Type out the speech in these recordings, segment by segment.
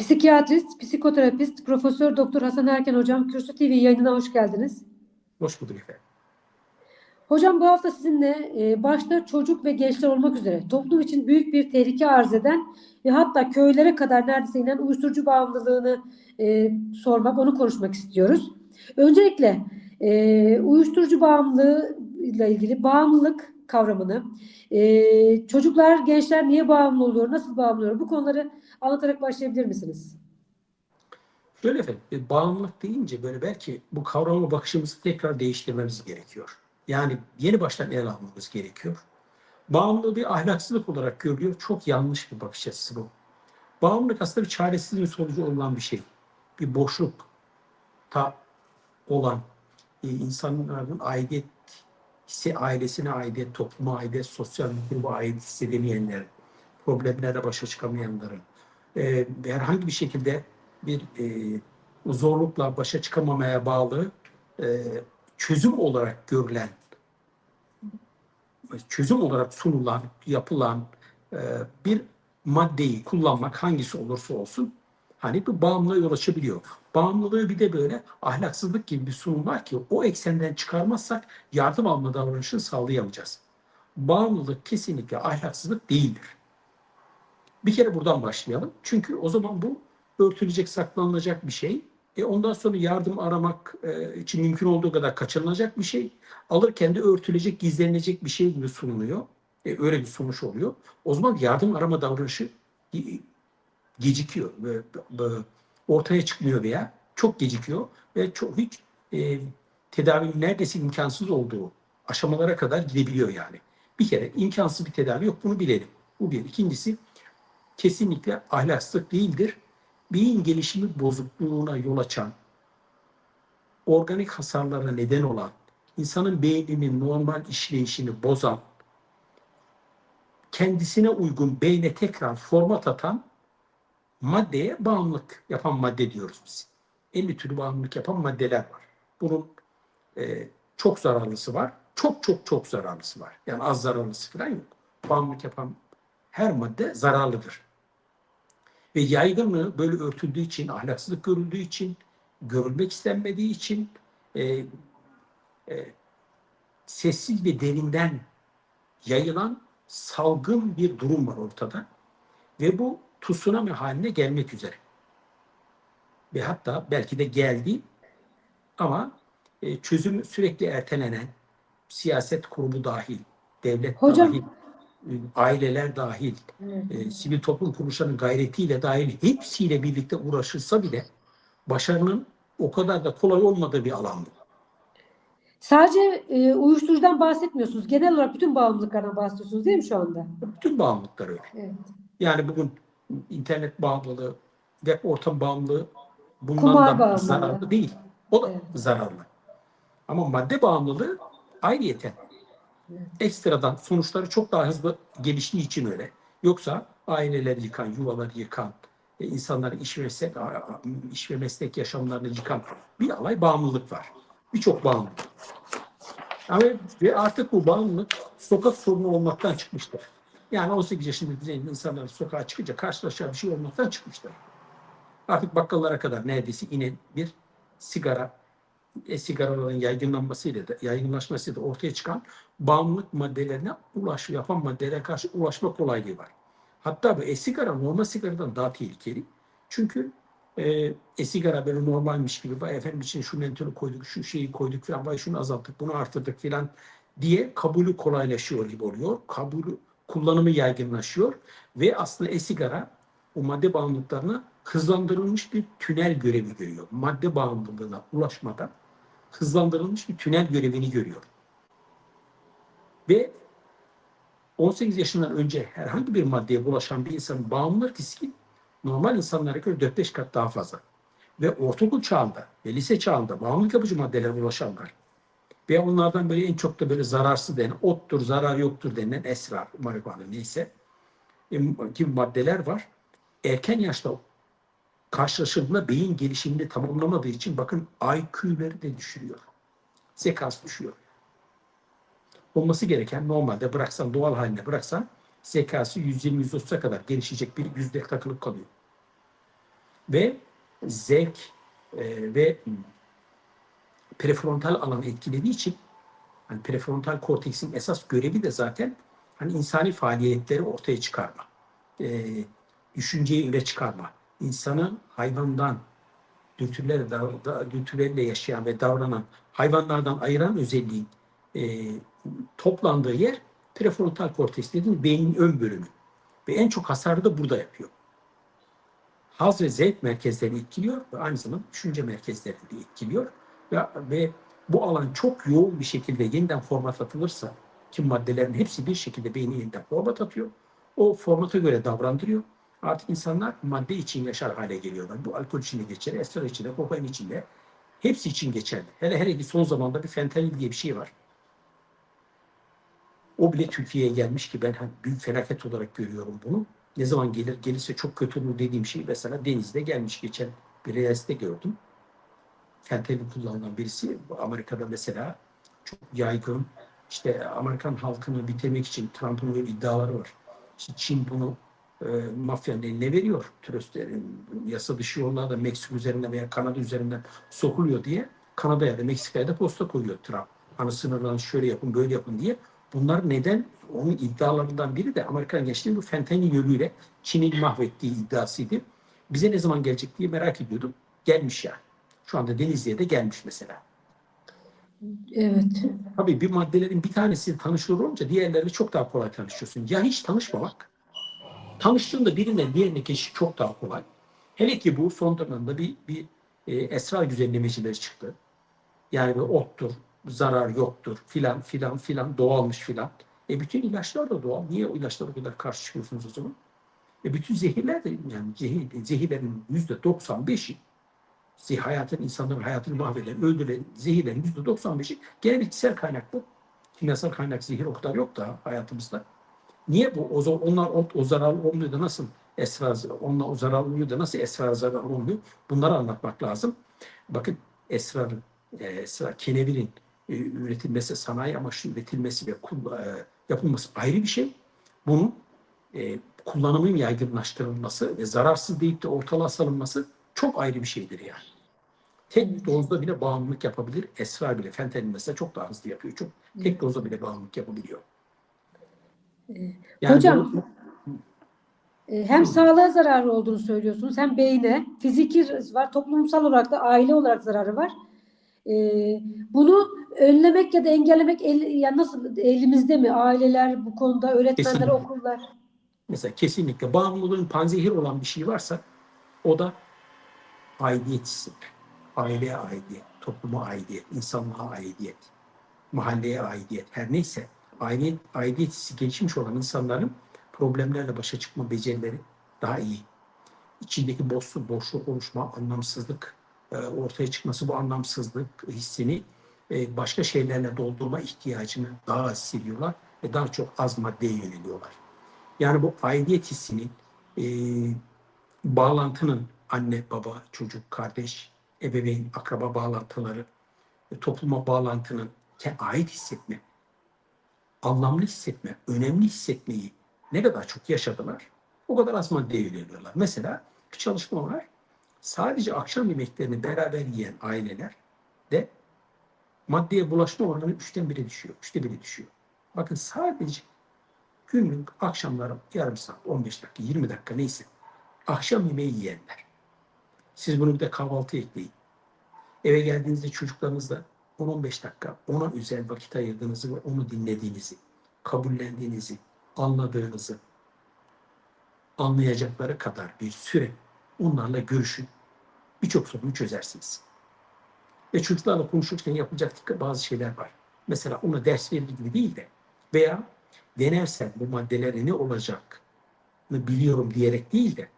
Psikiyatrist, psikoterapist, Profesör Doktor Hasan Erken Hocam Kürsü TV yayınına hoş geldiniz. Hoş bulduk efendim. Hocam bu hafta sizinle e, başta çocuk ve gençler olmak üzere toplum için büyük bir tehlike arz eden ve hatta köylere kadar neredeyse inen uyuşturucu bağımlılığını e, sormak, onu konuşmak istiyoruz. Öncelikle e, uyuşturucu bağımlılığı ile ilgili bağımlılık kavramını, e, çocuklar, gençler niye bağımlı oluyor, nasıl bağımlı oluyor bu konuları anlatarak başlayabilir misiniz? Şöyle efendim, e, bağımlılık deyince böyle belki bu kavrama bakışımızı tekrar değiştirmemiz gerekiyor. Yani yeni baştan ele almamız gerekiyor. Bağımlılığı bir ahlaksızlık olarak görülüyor. Çok yanlış bir bakış açısı bu. Bağımlılık aslında bir çaresizliğin sonucu olan bir şey. Bir boşlukta olan e, insanların aidiyet hissi, ailesine aidiyet, topluma aidiyet, sosyal gruba aidiyet hissedemeyenlerin, problemlerle başa çıkamayanların, e, herhangi bir şekilde bir e, zorlukla başa çıkamamaya bağlı e, çözüm olarak görülen, çözüm olarak sunulan, yapılan e, bir maddeyi kullanmak hangisi olursa olsun hani bir bağımlılığa yol açabiliyor. Bağımlılığı bir de böyle ahlaksızlık gibi bir sunum var ki o eksenden çıkarmazsak yardım alma davranışını sağlayamayacağız. Bağımlılık kesinlikle ahlaksızlık değildir. Bir kere buradan başlayalım. Çünkü o zaman bu örtülecek, saklanılacak bir şey. E ondan sonra yardım aramak e, için mümkün olduğu kadar kaçınılacak bir şey. Alırken de örtülecek, gizlenecek bir şey gibi sunuluyor. E, öyle bir sonuç oluyor. O zaman yardım arama davranışı ge- gecikiyor. Ve, ve ortaya çıkmıyor veya çok gecikiyor ve çok hiç e, tedavinin neredeyse imkansız olduğu aşamalara kadar gidebiliyor yani. Bir kere imkansız bir tedavi yok bunu bilelim. Bu bir. İkincisi kesinlikle ahlaksızlık değildir. Beyin gelişimi bozukluğuna yol açan, organik hasarlara neden olan, insanın beyninin normal işleyişini bozan, kendisine uygun beyne tekrar format atan maddeye bağımlılık yapan madde diyoruz biz. 50 türlü bağımlılık yapan maddeler var. Bunun e, çok zararlısı var. Çok çok çok zararlısı var. Yani az zararlısı falan yok. Bağımlılık yapan her madde zararlıdır. Ve yaygınlığı böyle örtüldüğü için, ahlaksızlık görüldüğü için, görülmek istenmediği için e, e, sessiz ve derinden yayılan salgın bir durum var ortada. Ve bu tsunami haline gelmek üzere. Ve hatta belki de geldi ama e, çözüm sürekli ertelenen siyaset kurumu dahil, devlet Hocam- dahil, aileler dahil, e, sivil toplum kuruluşlarının gayretiyle dahil hepsiyle birlikte uğraşılsa bile başarının o kadar da kolay olmadığı bir alan bu. Sadece e, uyuşturucudan bahsetmiyorsunuz. Genel olarak bütün bağımlılıklardan bahsediyorsunuz değil mi şu anda? Bütün bağımlılıklar öyle. Evet. Yani bugün internet bağımlılığı, web ortam bağımlılığı bundan Kumar da bağımlılığı. zararlı değil. O da Evet. zararlı. Ama madde bağımlılığı ayrıyeten. Ekstradan sonuçları çok daha hızlı geliştiği için öyle. Yoksa aileler yıkan, yuvaları yıkan, e, insanların iş ve iş ve meslek yaşamlarını yıkan bir alay bağımlılık var. Birçok bağımlılık. Ama ve artık bu bağımlılık sokak sorunu olmaktan çıkmıştır. Yani 18 yaşında düzeyinde insanlar sokağa çıkınca karşılaşacağı bir şey olmaktan çıkmıştır. Artık bakkallara kadar neredeyse inen bir sigara, e, sigaraların yaygınlanmasıyla da, yaygınlaşmasıyla da ortaya çıkan bağımlılık maddelerine ulaş, yapan maddelere karşı ulaşma kolaylığı var. Hatta bu e-sigara normal sigaradan daha tehlikeli. Çünkü e, e-sigara böyle normalmiş gibi vay efendim için şu mentolü koyduk, şu şeyi koyduk falan, vay şunu azalttık, bunu arttırdık falan diye kabulü kolaylaşıyor gibi oluyor. Kabulü, kullanımı yaygınlaşıyor ve aslında e-sigara o madde bağımlılıklarına hızlandırılmış bir tünel görevi görüyor. Madde bağımlılığına ulaşmadan hızlandırılmış bir tünel görevini görüyor. Ve 18 yaşından önce herhangi bir maddeye bulaşan bir insanın bağımlılık riski normal insanlara göre 4-5 kat daha fazla. Ve ortaokul çağında ve lise çağında bağımlılık yapıcı maddelere ulaşanlar ve onlardan böyle en çok da böyle zararsız denen, ottur, zarar yoktur denilen esrar, marihuana neyse e, gibi maddeler var. Erken yaşta karşılaşıldığında beyin gelişimini tamamlamadığı için bakın IQ'leri de düşürüyor. Zekası düşüyor. Olması gereken normalde bıraksan doğal haline bıraksan zekası 120-130'a kadar gelişecek bir yüzde takılıp kalıyor. ve zevk e, ve prefrontal alanı etkilediği için hani prefrontal korteksin esas görevi de zaten hani insani faaliyetleri ortaya çıkarma. E, düşünceyi öne çıkarma. İnsanı hayvandan dürtülerle, dürtüleriyle yaşayan ve davranan hayvanlardan ayıran özelliğin e, toplandığı yer prefrontal korteks dediğimiz beynin ön bölümü. Ve en çok hasarı da burada yapıyor. Haz ve zevk merkezlerini etkiliyor ve aynı zamanda düşünce merkezlerini de etkiliyor. Ve, ve bu alan çok yoğun bir şekilde yeniden format atılırsa ki maddelerin hepsi bir şekilde beyni yeniden format atıyor. O formata göre davrandırıyor. Artık insanlar madde için yaşar hale geliyorlar. Bu alkol için de geçerli, esrar için de, kokain için de. Hepsi için geçerli. Hele hele ki son zamanda bir fentanil diye bir şey var. O bile Türkiye'ye gelmiş ki ben hani büyük felaket olarak görüyorum bunu. Ne zaman gelir gelirse çok kötü olur dediğim şey mesela denizde gelmiş geçen bir reels'te gördüm. Fentanil kullanılan birisi Amerika'da mesela çok yaygın. İşte Amerikan halkını bitirmek için Trump'ın öyle iddiaları var. İşte Çin bunu e, mafyanın eline veriyor. Turistlerin yasa dışı yollarda Meksika üzerinden veya Kanada üzerinden sokuluyor diye Kanada'ya da Meksika'ya da posta koyuyor Trump. Hani sınırdan şöyle yapın böyle yapın diye. Bunlar neden? Onun iddialarından biri de Amerikan gençliğinin bu fentanil yoluyla Çin'i mahvettiği iddiasıydı. Bize ne zaman gelecek diye merak ediyordum. Gelmiş yani. Şu anda Denizli'ye de gelmiş mesela. Evet. Tabii bir maddelerin bir tanesi tanışılır olunca diğerleriyle çok daha kolay tanışıyorsun. Ya hiç tanışmamak. Tanıştığında birinden diğerine geçiş çok daha kolay. Hele ki bu son dönemde bir, bir e, esrar düzenlemecileri çıktı. Yani bir ottur, zarar yoktur filan filan filan doğalmış filan. E bütün ilaçlar da doğal. Niye o ilaçlara kadar karşı çıkıyorsunuz o zaman? E bütün zehirler de yani zehir, zehirlerin yüzde 95'i zeh- hayatın insanların hayatını mahveden, öldüren zehirlerin yüzde 95'i gene bitkisel kaynaklı. Kimyasal kaynak zehir o kadar yok da hayatımızda. Niye bu? O, onlar o, o zarar olmuyor da nasıl esrar, onlar o zarar olmuyor da nasıl esrar zarar olmuyor? Bunları anlatmak lazım. Bakın esrarın, e, esrar, kenevirin e, üretilmesi, sanayi amaçlı üretilmesi ve kul- e, yapılması ayrı bir şey. Bunun e, kullanımın yaygınlaştırılması ve zararsız deyip de ortalığa salınması çok ayrı bir şeydir yani. Tek dozda bile bağımlılık yapabilir. Esrar bile, fentanil mesela çok daha hızlı yapıyor. Çok tek dozda bile bağımlılık yapabiliyor. Yani Hocam, bu- e, hem sağlığa zararı olduğunu söylüyorsunuz hem beyne, fiziki var, toplumsal olarak da aile olarak zararı var. E, bunu önlemek ya da engellemek el, ya nasıl elimizde mi? Aileler bu konuda, öğretmenler, Kesinlikle. okullar. Mesela kesinlikle bağımlılığın panzehir olan bir şey varsa o da aidiyet hissi. Aileye aidiyet, topluma aidiyet, insanlığa aidiyet, mahalleye aidiyet her neyse aidiyet, aidiyet hissi gelişmiş olan insanların problemlerle başa çıkma becerileri daha iyi. İçindeki boşluk, boşluk oluşma, anlamsızlık e, ortaya çıkması bu anlamsızlık hissini e, başka şeylerle doldurma ihtiyacını daha az hissediyorlar ve daha çok az maddeye yöneliyorlar. Yani bu aidiyet hissinin, e, bağlantının anne, baba, çocuk, kardeş, ebeveyn, akraba bağlantıları, e, topluma bağlantının ait hissetme, anlamlı hissetme, önemli hissetmeyi ne kadar çok yaşadılar, o kadar az maddeye yöneliyorlar. Mesela bir çalışma var, sadece akşam yemeklerini beraber yiyen aileler de maddeye bulaşma oranı üçten bire düşüyor, üçte bire düşüyor. Bakın sadece günlük akşamları yarım saat, 15 dakika, 20 dakika neyse akşam yemeği yiyenler. Siz bunu bir de kahvaltıya ekleyin. Eve geldiğinizde çocuklarınızla 10-15 dakika ona özel vakit ayırdığınızı ve onu dinlediğinizi, kabullendiğinizi, anladığınızı, anlayacakları kadar bir süre onlarla görüşün. Birçok sorunu çözersiniz. Ve çocuklarla konuşurken yapılacak bazı şeyler var. Mesela ona ders verir gibi değil de veya denersen bu maddeler ne olacağını biliyorum diyerek değil de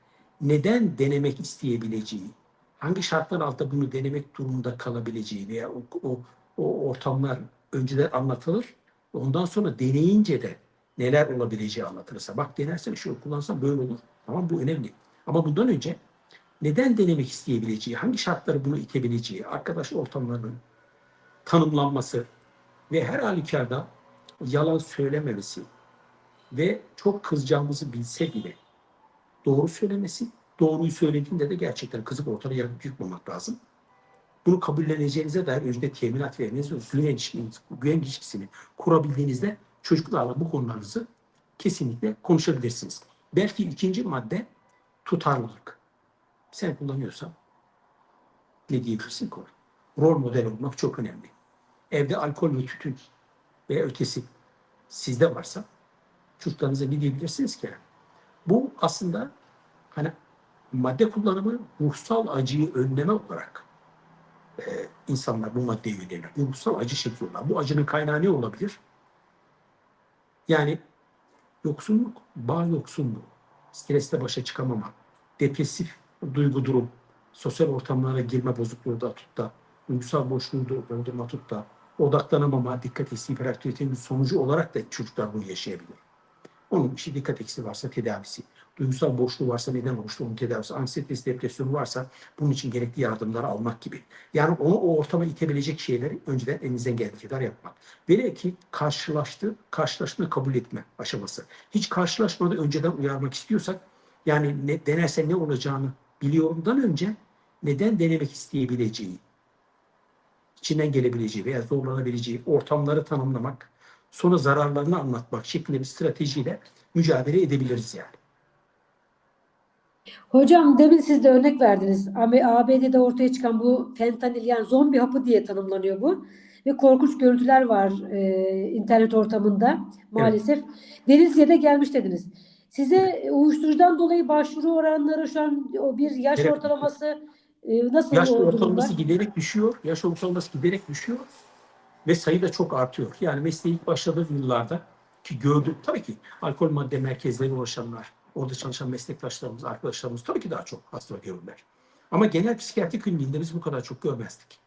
neden denemek isteyebileceği, hangi şartlar altında bunu denemek durumunda kalabileceği veya o, o, o ortamlar önceden anlatılır. Ondan sonra deneyince de neler olabileceği anlatılırsa. Bak denersen şunu kullansan böyle olur. Tamam bu önemli. Ama bundan önce neden denemek isteyebileceği, hangi şartları bunu itebileceği, arkadaş ortamlarının tanımlanması ve her halükarda yalan söylememesi ve çok kızacağımızı bilse bile doğru söylemesi doğruyu söylediğinde de gerçekten kızıp ortada yakıp yıkmamak lazım. Bunu kabulleneceğinize dair önce teminat vermeniz ve güven güven ilişkisini kurabildiğinizde çocuklarla bu konularınızı kesinlikle konuşabilirsiniz. Belki ikinci madde tutarlılık. Sen kullanıyorsan ne diyebilirsin ki? Rol model olmak çok önemli. Evde alkol ve tütün veya ötesi sizde varsa çocuklarınıza ne diyebilirsiniz ki? Bu aslında hani madde kullanımı ruhsal acıyı önleme olarak e, insanlar bu maddeye yöneliyor. Bir ruhsal acı çekiyorlar. Bu acının kaynağı ne olabilir? Yani yoksunluk, bağ yoksunluğu, stresle başa çıkamama, depresif duygu durum, sosyal ortamlara girme bozukluğu da tut da, duygusal boşluğu doldurma tut da, odaklanamama, dikkat eksikliği, hiperaktivitenin sonucu olarak da çocuklar bunu yaşayabilir. Onun işte dikkat eksiği varsa tedavisi, duygusal boşluğu varsa neden oluştu onun tedavisi, anksiyetesi, depresyonu varsa bunun için gerekli yardımları almak gibi. Yani onu o ortama itebilecek şeyleri önceden elinizden geldiği kadar yapmak. Velev ki karşılaştı, karşılaştığını kabul etme aşaması. Hiç karşılaşmadan önceden uyarmak istiyorsak, yani ne, denerse ne olacağını biliyorumdan önce neden denemek isteyebileceği, içinden gelebileceği veya zorlanabileceği ortamları tanımlamak, sonra zararlarını anlatmak şeklinde bir stratejiyle mücadele edebiliriz yani. Hocam demin siz de örnek verdiniz. ABD'de ortaya çıkan bu fentanil yani zombi hapı diye tanımlanıyor bu. Ve korkunç görüntüler var e, internet ortamında maalesef. Denizli'ye gelmiş dediniz. Size uyuşturucudan dolayı başvuru oranları şu an o bir yaş Evet. ortalaması e, nasıl Yaş ortalaması giderek düşüyor. Yaş ortalaması giderek düşüyor. Ve sayı da çok artıyor. Yani mesleğe ilk başladığım yıllarda ki gördüm tabii ki alkol madde merkezlerine ulaşanlar, orada çalışan meslektaşlarımız, arkadaşlarımız tabii ki daha çok hasta görürler. Ama genel psikiyatri kliniğinde biz bu kadar çok görmezdik.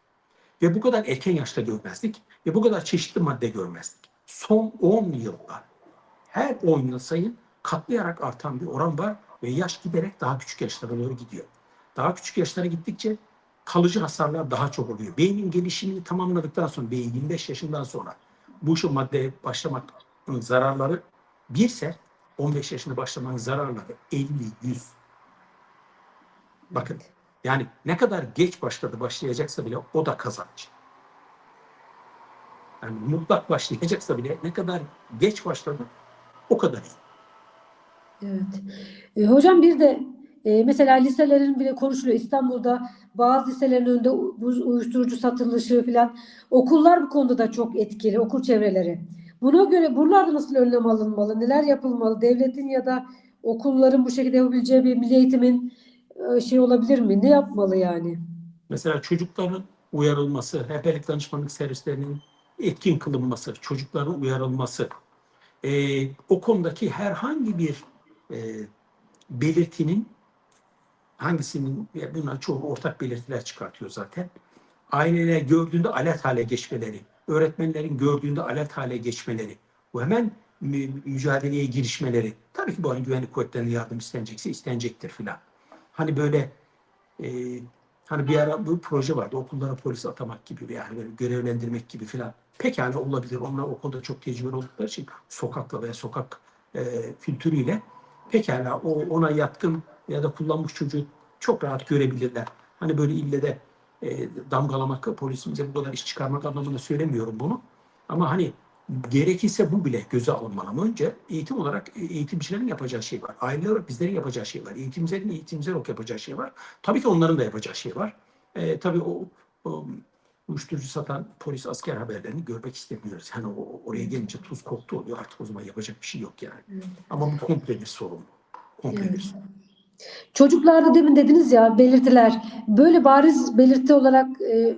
Ve bu kadar erken yaşta görmezdik. Ve bu kadar çeşitli madde görmezdik. Son 10 yılda her 10 yıl sayın katlayarak artan bir oran var ve yaş giderek daha küçük yaşlara doğru gidiyor. Daha küçük yaşlara gittikçe kalıcı hasarlar daha çok oluyor. Beynin gelişimini tamamladıktan sonra, beyin 25 yaşından sonra bu şu maddeye başlamanın zararları birse 15 yaşında başlamanın zararları 50, 100. Bakın yani ne kadar geç başladı başlayacaksa bile o da kazanç. Yani mutlak başlayacaksa bile ne kadar geç başladı o kadar iyi. Evet. E, hocam bir de e, mesela liselerin bile konuşuluyor. İstanbul'da bazı liselerin önünde uyuşturucu satılışı falan. Okullar bu konuda da çok etkili, okul çevreleri. Buna göre buralarda nasıl önlem alınmalı? Neler yapılmalı? Devletin ya da okulların bu şekilde yapabileceği bir milli eğitimin e, şey olabilir mi? Ne yapmalı yani? Mesela çocukların uyarılması, rehberlik danışmanlık servislerinin etkin kılınması, çocukların uyarılması, e, o konudaki herhangi bir e, belirtinin hangisinin, bunlar çoğu ortak belirtiler çıkartıyor zaten. Aileler gördüğünde alert hale geçmeleri, öğretmenlerin gördüğünde alert hale geçmeleri, bu hemen mü- mücadeleye girişmeleri. Tabii ki bu arada güvenlik kuvvetlerine yardım istenecekse istenecektir filan. Hani böyle e, hani bir ara bu proje vardı okullara polis atamak gibi yani böyle görevlendirmek gibi filan. Pekala olabilir. Onlar o konuda çok tecrübeli oldukları için sokakla veya sokak e, kültürüyle pekala o ona yatkın ya da kullanmış çocuğu çok rahat görebilirler. Hani böyle ille de e, damgalamak, polisimize bu kadar iş çıkarmak anlamında söylemiyorum bunu. Ama hani gerekirse bu bile göze alınmalı. Ama önce eğitim olarak e, eğitimcilerin yapacağı şey var. Aile olarak bizlerin yapacağı şey var. Eğitimcilerin eğitimciler olarak yapacağı şey var. Tabii ki onların da yapacağı şey var. E, tabii o, o uyuşturucu satan polis asker haberlerini görmek istemiyoruz. Yani o, oraya gelince tuz koktu oluyor. Artık o zaman yapacak bir şey yok yani. Evet. Ama bu komple bir sorun. Komple bir sorun. Çocuklarda demin dediniz ya belirtiler. Böyle bariz belirti olarak e,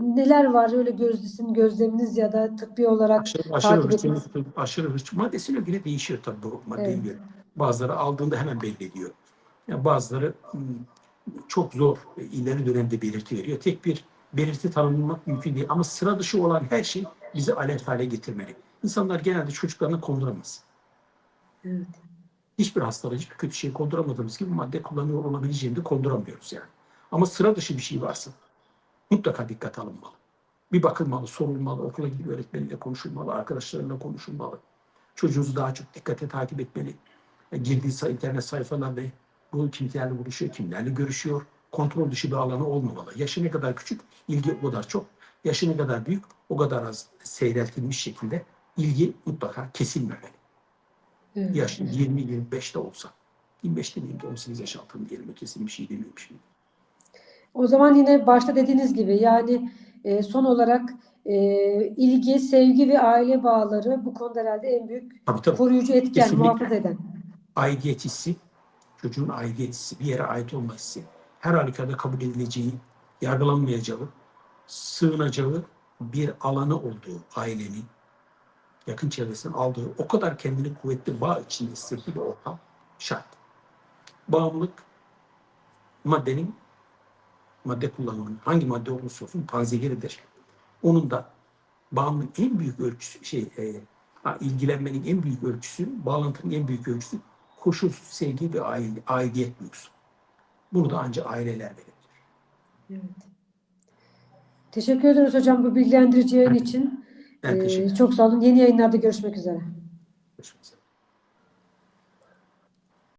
neler var öyle gözlüsün gözleminiz ya da tıbbi olarak Aşırı, aşırı, takip hırçın, ettiğiniz. aşırı hırçın. Maddesine göre değişiyor tabii bu maddeye Evet. göre. Bazıları aldığında hemen belli ediyor. Yani bazıları çok zor e, ileri dönemde belirti veriyor. Tek bir belirti tanımlamak mümkün değil. Ama sıra dışı olan her şey bizi alert hale getirmeli. İnsanlar genelde çocuklarına konduramaz. Evet. Hiçbir hastalığı, hiçbir kötü şey konduramadığımız gibi madde kullanıyor olabileceğini de konduramıyoruz yani. Ama sıra dışı bir şey varsa mutlaka dikkat alınmalı. Bir bakılmalı, sorulmalı, okula gidip öğretmeniyle konuşulmalı, arkadaşlarıyla konuşulmalı. Çocuğunuzu daha çok dikkate takip etmeli. E, Girdiği internet sayfalarında Bu kimlerle buluşuyor, kimlerle görüşüyor. Kontrol dışı bir alanı olmamalı. Yaşı ne kadar küçük, ilgi o kadar çok. Yaşı ne kadar büyük, o kadar az seyreltilmiş şekilde ilgi mutlaka kesilmemeli. Evet. Yaş 20-25'te olsa. 25 demeyeyim de 18 yaş altında diyelim. Kesin bir şey demiyorum şimdi. O zaman yine başta dediğiniz gibi yani e, son olarak e, ilgi, sevgi ve aile bağları bu konuda herhalde en büyük Tabii tabii. koruyucu etken, Kesinlikle. muhafaza eden. aidiyet hissi, çocuğun aidiyet hissi, bir yere ait olma hissi, her halükarda kabul edileceği, yargılanmayacağı, sığınacağı bir alanı olduğu ailenin, yakın çevresinin aldığı o kadar kendini kuvvetli bağ içinde hissettiği bir ortam şart. Bağımlılık maddenin madde kullanımının hangi madde olursa olsun panzehiridir. Onun da bağımlılığın en büyük ölçüsü şey e, ha, ilgilenmenin en büyük ölçüsü, bağlantının en büyük ölçüsü koşulsuz sevgi ve aile, aidiyet duygusu. Bunu da ancak aileler verebilir. Evet. Teşekkür ederiz hocam bu Ben- için. Ben Ee, teşekkür ederim. çok sağ olun. Yeni yayınlarda görüşmek üzere. Görüşmek üzere.